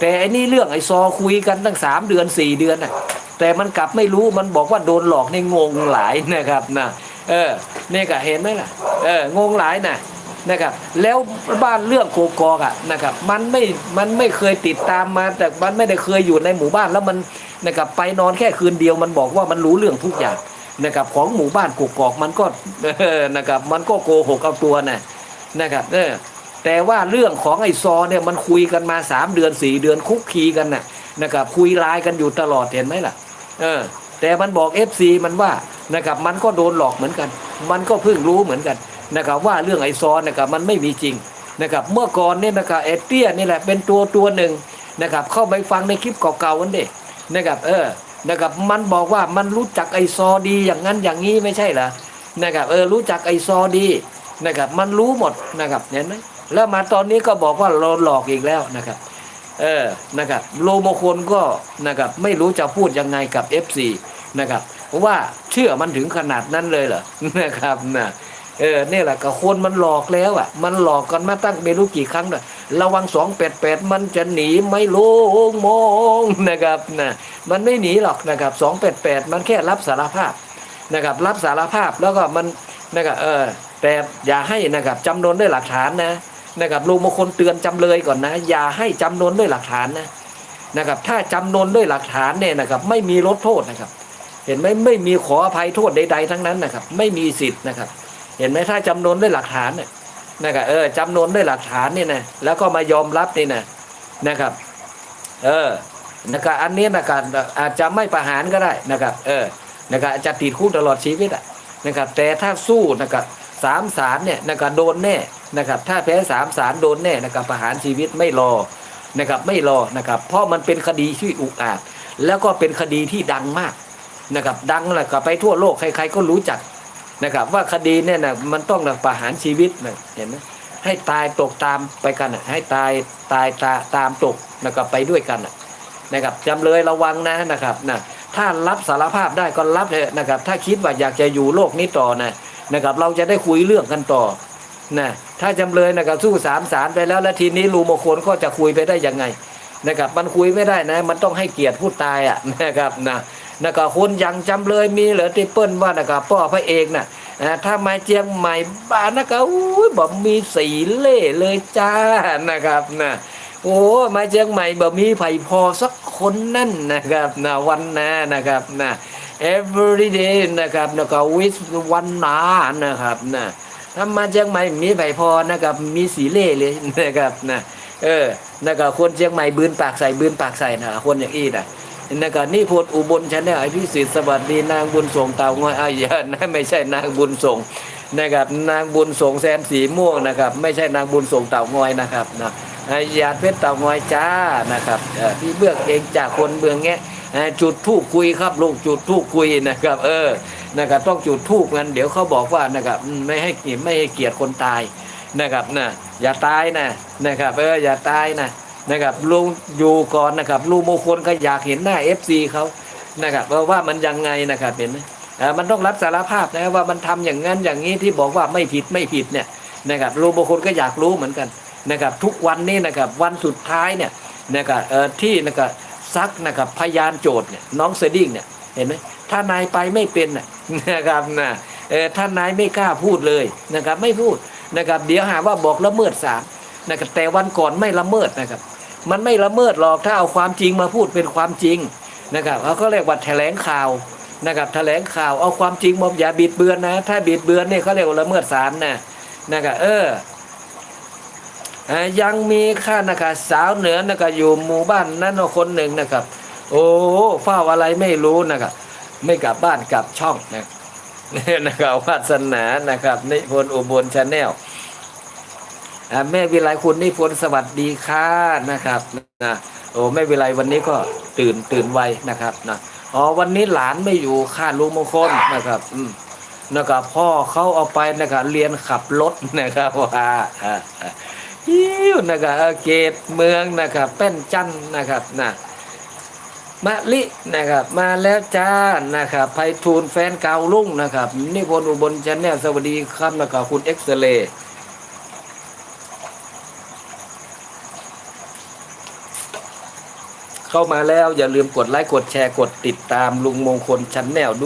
แต่อ้นี่เรื่องไอ้ซอคุยกันตั้งสามเดือนสี่เดือนน่ะแต่มันกลับไม่รู้มันบอกว่าโดนหลอกในงงหลายนะครับนะเออเนี่ยก็เห็นไหมล่ะเอองงหลายนะนะครับแล้วบ้านเรื่องโกกอกอะนะครับมันไม่มันไม่เคยติดตามมาแต่มันไม่ได้เคยอยู่ในหมู่บ้านแล้วมันนะครับไปนอนแค่คืนเดียวมันบอกว่ามันรู้เรื่องทุกอย่างนะครับของหมู่บ้านกกอกมันก็เออนะครับมันก็โกหกเอาตัวน่ะนะครับเออ แต่ว่าเรื่องของไอ้ซอเนี่ยมันคุยกันมาสามเดือนสี่เดือนคุกคีกันน่ะนะครับคุยไลน์กันอยู่ตลอดเห็นไหมล่ะ เออ แต่มันบอก FC มันว่านะครับมันก็โดนหลอกเหมือนกัน มันก็เพิ่งรู้เหมือนกันนะครับว่าเรื่องไอซอนนะครับมันไม่มีจริงนะครับเมื่อก่อนเนี่ยนะครับเอเตียนี่แหละเป็นตัวตัวหนึ่งนะครับเข้าไปฟังในคลิปเก่าๆกันเด็นะครับเออนะครับมันบอกว่ามันรู้จักไอซอดีอย่างนั้นอย่างนี้ไม่ใช่เหรอนะครับเออรู้จักไอซอดีนะครับมันรู้หมดนะครับเห็นไหม แล้วมาตอนนี้ก็บอกว่าเราหลอกอีกแล้วนะครับ เออนะครับโลโมคนก็นะครับไม่รู้จะพูดยังไงกับ FC นะครับว่าเชื่อมันถึงขนาดนั้นเลยเหรอนะครับนะเออนี่แหละก็คนมันหลอกแล้วอะ มันหลอกกันมาตั้งไม่รู้กี่ครั้งเลยระวังสองแปดแปดมันจะหนีไม่ลงมองนะครับนะมันไม่หนีหรอกนะครับสองแปดแปดมันแค่รับสารภาพนะครับ รับสารภาพแล้วก็มันนะครับเออแต่อย่าให้นะครับจำนวนด้วยหลักฐานนะ นะครับลุงมงคลเตือนจำเลยก่อนนะ อย่าให้จำนวนด้วยหลักฐานนะนะครับ ถ้าจำนวนด้วยหลักฐานเนี่ยนะครับ ไม่มีลดโทษนะครับ เห็นไหมไม่มีขออภัยโทษใด ๆ ทั้งนั้นนะครับ ไม่มีสิทธิ์นะครับ เห็นไหมถ้าจำนวนด้วยหลักฐานเนี่ยนะครับเออจำนวนด้วยหลักฐานเนี่ยนะแล้วก็มายอมรับนี่นะนะครับ เออนะครับอันนี้นะครับอาจจะไม่ประหารก็ได้นะครับ เออนะครับอาจจะติดคุกตลอดชีวิตอะนะครับ แต่ถ้าสู้นะครับสามศาลเนี่ยนะครับโดนแน่ นะครับถ้าแพ้สามศาลโดนแน่นะครับประหารชีวิตไม่รอนะครับไม่รอนะครับเพราะมันเป็นคดีที่อุกอาจ แล้วก็เป็นคดีที่ดังมากนะครับดังแหละก็ไปทั่วโลกใคร ๆ ก็รู้จักนะครับว่าคดีเนี่ยนะมันต้องนะประหารชีวิตนะเห็นไหมให้ตายตกตามไปกันนะให้ตายตายตาตามตกนะครับไปด้วยกันนะครับจำเลยระวังนะนะครับนะถ้ารับสารภาพได้ก็รับเถอะนะครับ ถ้าคิดว่าอยากจะอยู่โลกนี้ต่อนะนะครับ เราจะได้คุยเรื่องกันต่อนะ ถ้าจำเลยนะครับสู้สามสารไปแล้วแล้วทีนี้รูมงคลก็จะคุยไปได้ยังไงนะครับ มันคุยไม่ได้นะ มันต้องให้เกียรติผู้ตายอะนะครับนะนะครับคนยังจำเลยมีเหรอที่เปิ้ลว่านะครับพ่อพระเอกน่ะอ่าถ้ามาเจียงใหม่บ้านนะครับอุ้ยบอกมีสีเล่เลยจ้านะครับนะโอ้มาเจียงใหม่บอกมีไผ่พอสักคนนั่นนะครับนะวันนานะครับนะ every day นะครับแล้วก็ with วันนานะครับนะ ทำมาเชียงใหม่มีไผ่พอนะครับมีสีเล่เลยนะครับนะเออนะครับคนเชียงใหม่บืนปากใส่บืนปากใส่นะคนอย่างอี้นะนะครับนี่พดอุบลชาแนลไอพิสิทธิ์สวัสดีนางบุญส่งเตางอยอ้ายอย่านะไม่ใช่นางบุญส่งนะครับนางบุญส่งแซมสีม่วงนะครับ ไม่ใช่นางบุญส่งเต่างอยนะครับนะ หยาดเพชรเต่างอยจ้านะครับพี่เบือกเองจากคนเบืองแงะอ่าจุดทูบคุยครับลูกจุดทูบคุยนะครับ เออนะครับต้องจุดทูบกันเดี๋ยวเขาบอกว่านะครับไม่ให้ไม่ให้เกียรติคนตายนะครับนะอย่าตายนะนะครับเอออย่าตายนะนะครับลุงอยู่ก่อนนะครับลุงมงคลก็อยากเห็นหน้า FC เขานะครับเออว่ามันยังไงนะครับเห็นไหมมันต้องรับสารภาพนะว่ามันทำอย่างนั้นอย่างนี้ที่บอกว่าไม่ผิดไม่ผิดเนี่ยนะครับลุงมงคลก็อยากรู้เหมือนกัน นะครับทุกวันนี้นะครับวันสุดท้ายเนี่ยนะครับเออที่นะครับซักนะครับพยานโจทย์เนี่ยน้องเซดิ้งเนี่ยเห็นไหมถ้านายไปไม่เป็นนะครับนะเออถ้านายไม่กล้าพูดเลยนะครับไม่พูดนะครับเดี๋ยวหาว่าบอกละเมิดศาลนะครับแต่วันก่อนไม่ละเมิดนะครับ มันไม่ละเมิดหรอกถ้าเอาความจริงมาพูดเป็นความจริงนะครับเขาก็เรียกว่าแถลงข่าวนะครับแถลงข่าวเอาความจริงมาอย่าบิดเบือนนะ ถ้าบิดเบือนเนี่ยเขาเรียกว่าละเมิดศาลนะนะครับเออ ยังมีข้านะครับสาวเหนือนะครับอยู่หมู่บ้านนั้นคนหนึ่งนะครับ โอ้เฝ้าอะไรไม่รู้นะครับไม่กลับบ้านกลับช่องนะนี่นะครับวาสนานะครับนิพนธ์อุบลชาแนลอ่าแม่วิไลคุณนิพนธ์สวัสดีค่ะนะครับนะโอ้แม่วิไลวันนี้ก็ตื่นตื่นไวนะครับนะอ๋อวันนี้หลานไม่อยู่ค่าลุงมงคลนะครับ อืมนะครับพ่อเขาเอาไปนะครับเรียนขับรถนะครับว่า อ่าอ่าฮิวนะครับเกตเมืองนะครับแป้นจันนะครับนะมะลินะครับ มาแล้วจ้านะครับไพฑูรย์แฟนเก่าลุงนะครับนิพนธ์อุบลชแนลสวัสดีครับนะครับคุณเอ็กซเรย์เข้ามาแล้วอย่าลืมกดไลค์กดแชร์กดติดตามลุงมงคลชันแนลด้วย